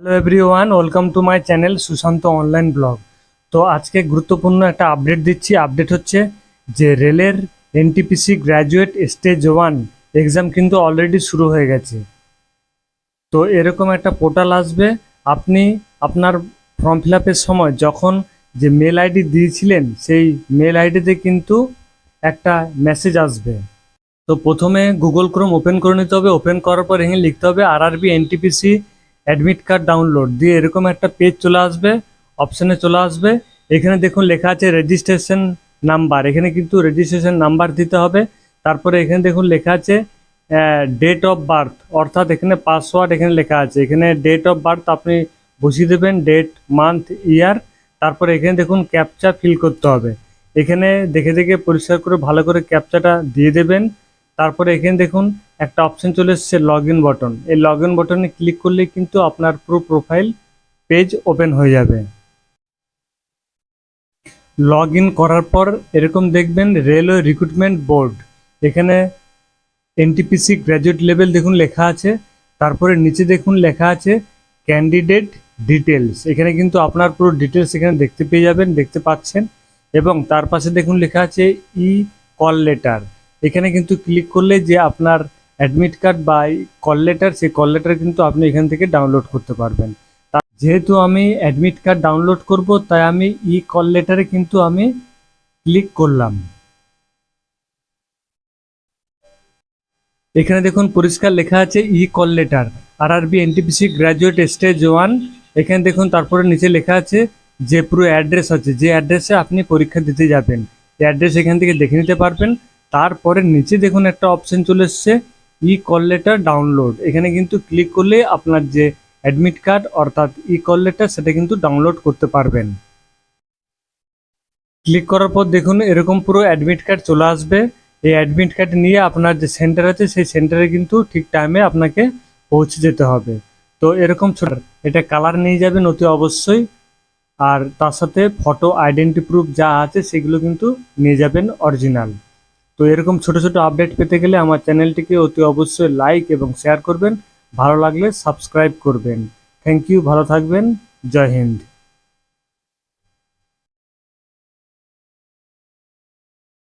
Hello everyone welcome to my channel Sushant online blog তো আজকে গুরুত্বপূর্ণ একটা আপডেট দিচ্ছি। আপডেট হচ্ছে যে রেলের NTPC graduate stage one exam কিন্তু অলরেডি শুরু হয়ে গেছে। তো এরকম একটা পোর্টাল আসবে। আপনি আপনার ফর্ম ফিল আপের সময় যখন যে মেল আইডি দিয়েছিলেন, সেই মেল আইডিতে কিন্তু একটা মেসেজ আসবে। তো প্রথমে গুগল ক্রোম ওপেন করে নিতে হবে। ওপেন করার পর এখানে লিখতে হবে আর আরবি এনটিপিসি অ্যাডমিট কার্ড ডাউনলোড দিয়ে এরকম একটা পেজ চলে আসবে অপশানে চলে আসবে। এখানে দেখুন লেখা আছে রেজিস্ট্রেশন নাম্বার এখানে কিন্তু রেজিস্ট্রেশন নাম্বার দিতে হবে। তারপরে এখানে দেখুন লেখা আছে ডেট অফ বার্থ অর্থাৎ এখানে পাসওয়ার্ড এখানে লেখা আছে। এখানে ডেট অফ বার্থ আপনি বসিয়ে দেবেন ডেট মান্থ ইয়ার তারপরে এখানে দেখুন ক্যাপচা ফিল করতে হবে। এখানে দেখে দেখে পরিষ্কার করে ভালো করে ক্যাপচাটা দিয়ে দেবেন। তারপরে এখানে দেখুন একটা অপশন চলে এসেছে লগ ইন বটন এই লগ ইন বটনে ক্লিক করলে কিন্তু আপনার পুরো প্রোফাইল পেজ ওপেন হয়ে যাবে। লগ ইন করার পর এরকম দেখবেন রেলওয়ে রিক্রুটমেন্ট বোর্ড এখানে এনটিপিসি গ্র্যাজুয়েট লেভেল দেখুন লেখা আছে। তারপরে নিচে দেখুন লেখা আছে ক্যান্ডিডেট ডিটেলস এখানে কিন্তু আপনার পুরো ডিটেলস এখানে দেখতে পেয়ে যাবেন, দেখতে পাচ্ছেন। এবং তার পাশে দেখুন লেখা আছে ই কল লেটার এখানে কিন্তু ক্লিক করলে যে আপনার অ্যাডমিট কার্ড বা কল লেটার, সেই কল লেটার কিন্তু আপনি এখান থেকে ডাউনলোড করতে পারবেন। যেহেতু আমি অ্যাডমিট কার্ড ডাউনলোড করব, তাই আমি ই কল লেটারে কিন্তু আমি ক্লিক করলাম। এখানে দেখুন পরিষ্কার লেখা আছে ই কল লেটার আর আরবি এনটিপিসি গ্র্যাজুয়েট স্টেজ ওয়ান। এখানে দেখুন তারপরে নিচে লেখা আছে যে পুরো অ্যাড্রেস আছে, যে অ্যাড্রেসে আপনি পরীক্ষা দিতে যাবেন। অ্যাড্রেস এখান থেকে দেখে নিতে পারবেন। তারপরে নিচে দেখুন একটা অপশন চলে এসছে ই কল লেটার ডাউনলোড এখানে কিন্তু ক্লিক করলে আপনার যে অ্যাডমিট কার্ড অর্থাৎ ই কল লেটার সেটা কিন্তু ডাউনলোড করতে পারবেন। ক্লিক করার পর দেখুন, এরকম পুরো অ্যাডমিট কার্ড চলে আসবে। এই অ্যাডমিট কার্ড নিয়ে আপনার যে সেন্টার আছে, সেই সেন্টারে কিন্তু ঠিক টাইমে আপনাকে পৌঁছে যেতে হবে। তো এরকম ছোট এটা কালার নিয়ে যাবেন অতি অবশ্যই। আর তার সাথে ফটো আইডেন্টি প্রুফ যা আছে, সেগুলো কিন্তু নিয়ে যাবেন অরিজিনাল তো এরকম ছোট ছোট আপডেট পেতে গেলে আমার চ্যানেলটিকে অতি অবশ্যই লাইক এবং শেয়ার করবেন। ভালো লাগলে সাবস্ক্রাইব করবেন। থ্যাংক ইউ ভালো থাকবেন। জয় হিন্দ।